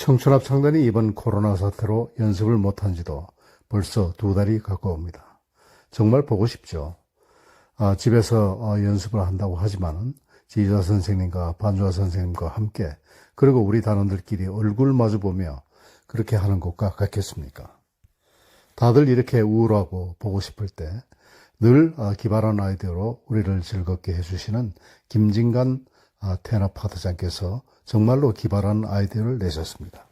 청춘합 창단이 이번 코로나 사태로 연습을 못한 지도 벌써 두 달이 가까웁니다. 정말 보고 싶죠. 아, 집에서 어, 연습을 한다고 하지만은 지휘자 선생님과 반주자 선생님과 함께 그리고 우리 단원들끼리 얼굴 마주 보며 그렇게 하는 것과 같겠습니까? 다들 이렇게 우울하고 보고 싶을 때늘 아, 기발한 아이디어로 우리를 즐겁게 해주시는 김진관 아, 테너 파트장께서 정말로 기발한 아이디어를 내셨습니다.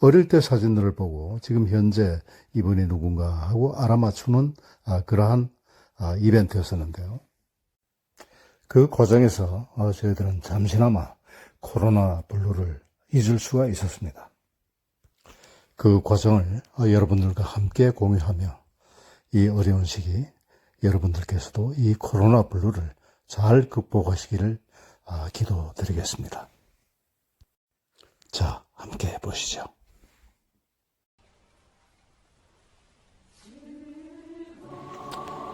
어릴 때 사진들을 보고 지금 현재 이분이 누군가 하고 알아맞추는 아, 그러한 아, 이벤트였었는데요. 그 과정에서 어, 저희들은 잠시나마 코로나 블루를 잊을 수가 있었습니다. 그 과정을 어, 여러분들과 함께 공유하며 이 어려운 시기 여러분들께서도 이 코로나 블루를 잘 극복하시기를 아, 기도드리겠습니다. 자, 함께 보시죠.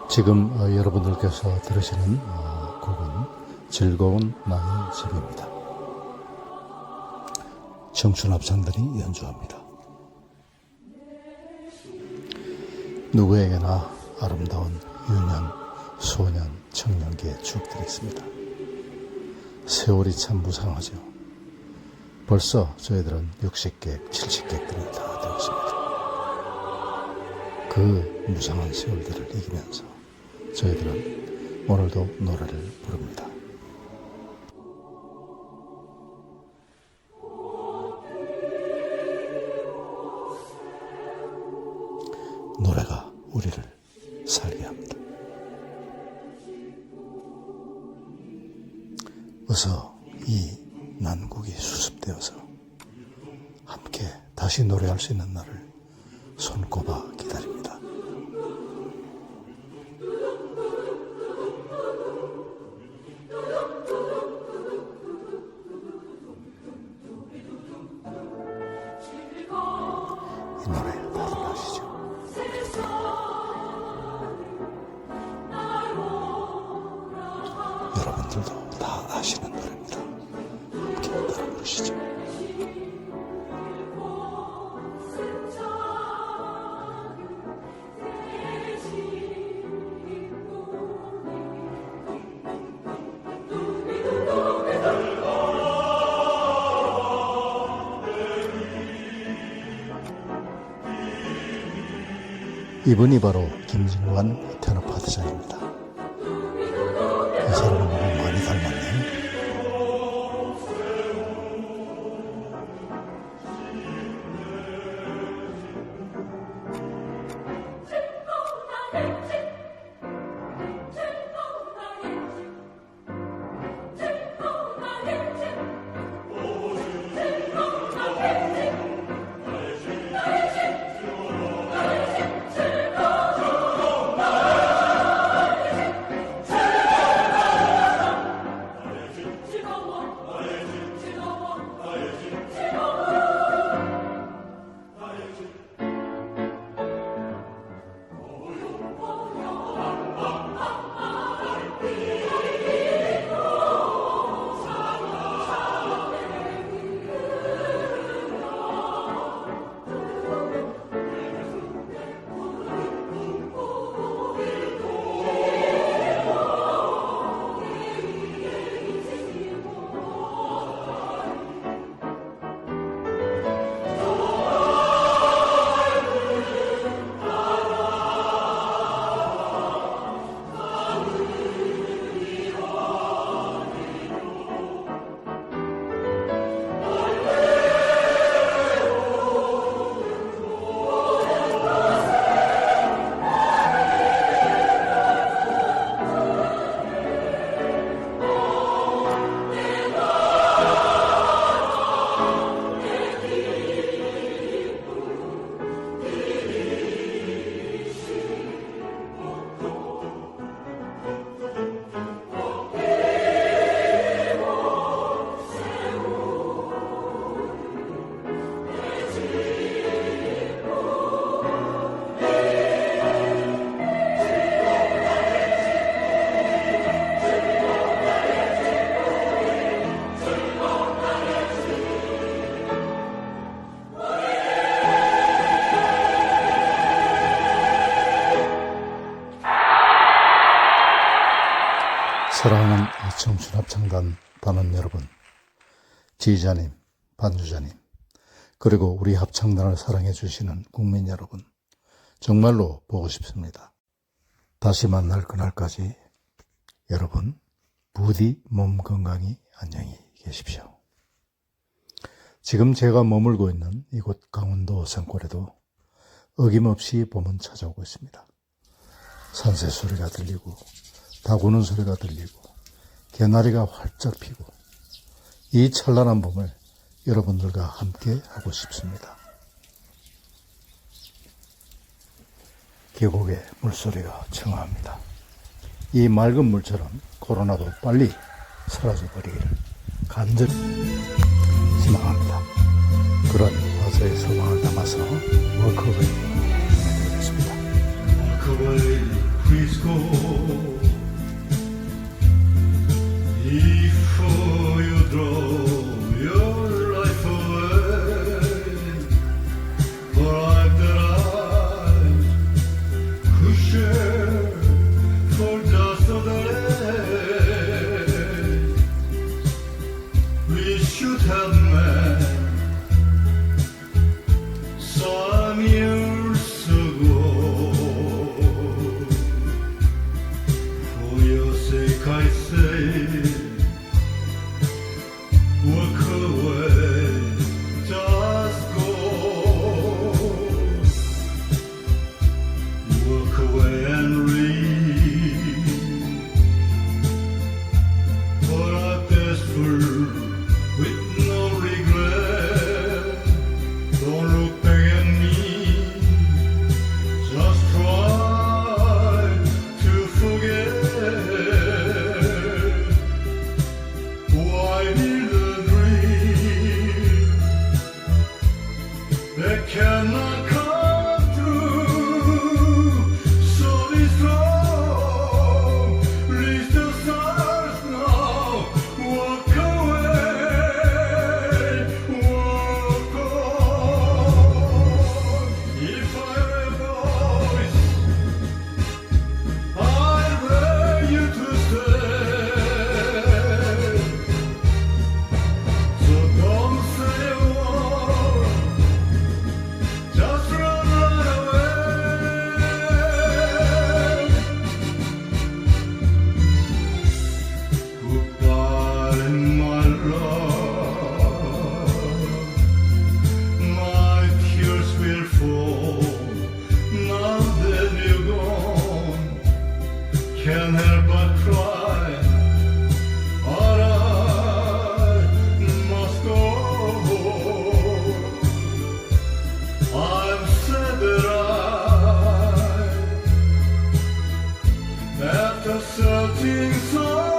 지금 어, 여러분들께서 들으시는 어, 곡은 즐거운 나의 집입니다. 청춘 합창들이 연주합니다. 누구에게나 아름다운 유년, 소년, 청년기의 추억들이 있습니다. 세월이 참 무상하죠. 벌써 저희들은 60객, 70객들이 다 되었습니다. 그 무상한 세월들을 이기면서 저희들은 오늘도 노래를 부릅니다. 어서 이 난국이 수습되어서 함께 다시 노래할 수 있는 날을 손꼽아 기다립니다. 아시는 노래입니다. 함께 따라 부르시죠. 이분이 바로 김진관 테너 파트장입니다. 사랑하는 청춘 합창단 단원 여러분, 지휘자님, 반주자님, 그리고 우리 합창단을 사랑해 주시는 국민 여러분, 정말로 보고 싶습니다. 다시 만날 그날까지 여러분 부디 몸 건강히 안녕히 계십시오. 지금 제가 머물고 있는 이곳 강원도 산골에도 어김없이 봄은 찾아오고 있습니다. 산새 소리가 들리고 닭 우는 소리가 들리고 개나리가 활짝 피고 이 찬란한 봄을 여러분들과 함께 하고 싶습니다. 계곡의 물소리가 청아합니다. 이 맑은 물처럼 코로나도 빨리 사라져 버리기를 간절히 희망합니다. 그런 화제의 소망을 담아서 워크웨이 보내드리겠습니다. Go. What cannot. At the searching soul